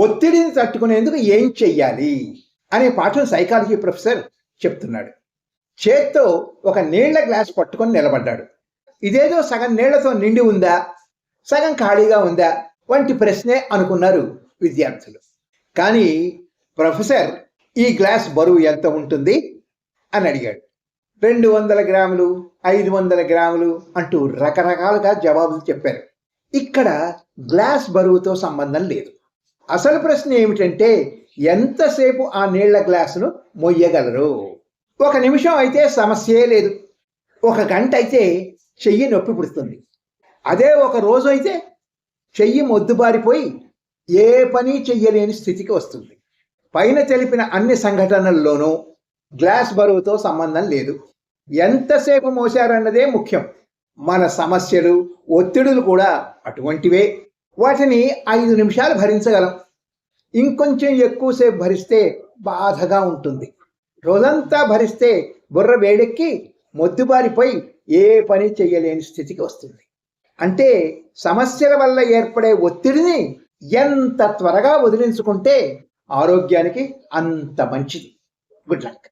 ఒత్తిడిని తట్టుకునేందుకు ఏం చెయ్యాలి? అనే పాఠం సైకాలజీ ప్రొఫెసర్ చెప్తున్నాడు. చేత్తో ఒక నీళ్ళ గ్లాస్ పట్టుకొని నిలబడ్డాడు. ఇదేదో సగం నీళ్ళతో నిండి ఉందా? సగం ఖాళీగా ఉందా? వంటి ప్రశ్నే అనుకున్నారు విద్యార్థులు. కానీ ప్రొఫెసర్ ఈ గ్లాస్ బరువు ఎంత ఉంటుంది? అని అడిగాడు. రెండు వందల గ్రాములు ఐదు వందల గ్రాములు అంటూ రకరకాలుగా జవాబులు చెప్పారు. ఇక్కడ గ్లాస్ బరువుతో సంబంధం లేదు. అసలు ప్రశ్న ఏమిటంటే ఎంతసేపు ఆ నీళ్ళ గ్లాసును మొయ్యగలరు? ఒక నిమిషం అయితే సమస్యే లేదు. ఒక గంట అయితే చెయ్యి నొప్పి పుడుతుంది. అదే ఒక రోజు అయితే చెయ్యి మొద్దుబారిపోయి ఏ పని చెయ్యలేని స్థితికి వస్తుంది. పైన తెలిపిన అన్ని సంఘటనల్లోనూ గ్లాస్ బరువుతో సంబంధం లేదు. ఎంతసేపు మోశారన్నదే ముఖ్యం. మన సమస్యలు ఒత్తిడులు కూడా అటువంటివే. వాటిని ఐదు నిమిషాలు భరించగలం. ఇంకొంచెం ఎక్కువసేపు భరిస్తే బాధగా ఉంటుంది. రోజంతా భరిస్తే బుర్ర వేడెక్కి మొద్దుబారిపోయి ఏ పని చేయలేని స్థితికి వస్తుంది. అంటే సమస్యల వల్ల ఏర్పడే ఒత్తిడిని ఎంత త్వరగా వదిలించుకుంటే ఆరోగ్యానికి అంత మంచిది. Good luck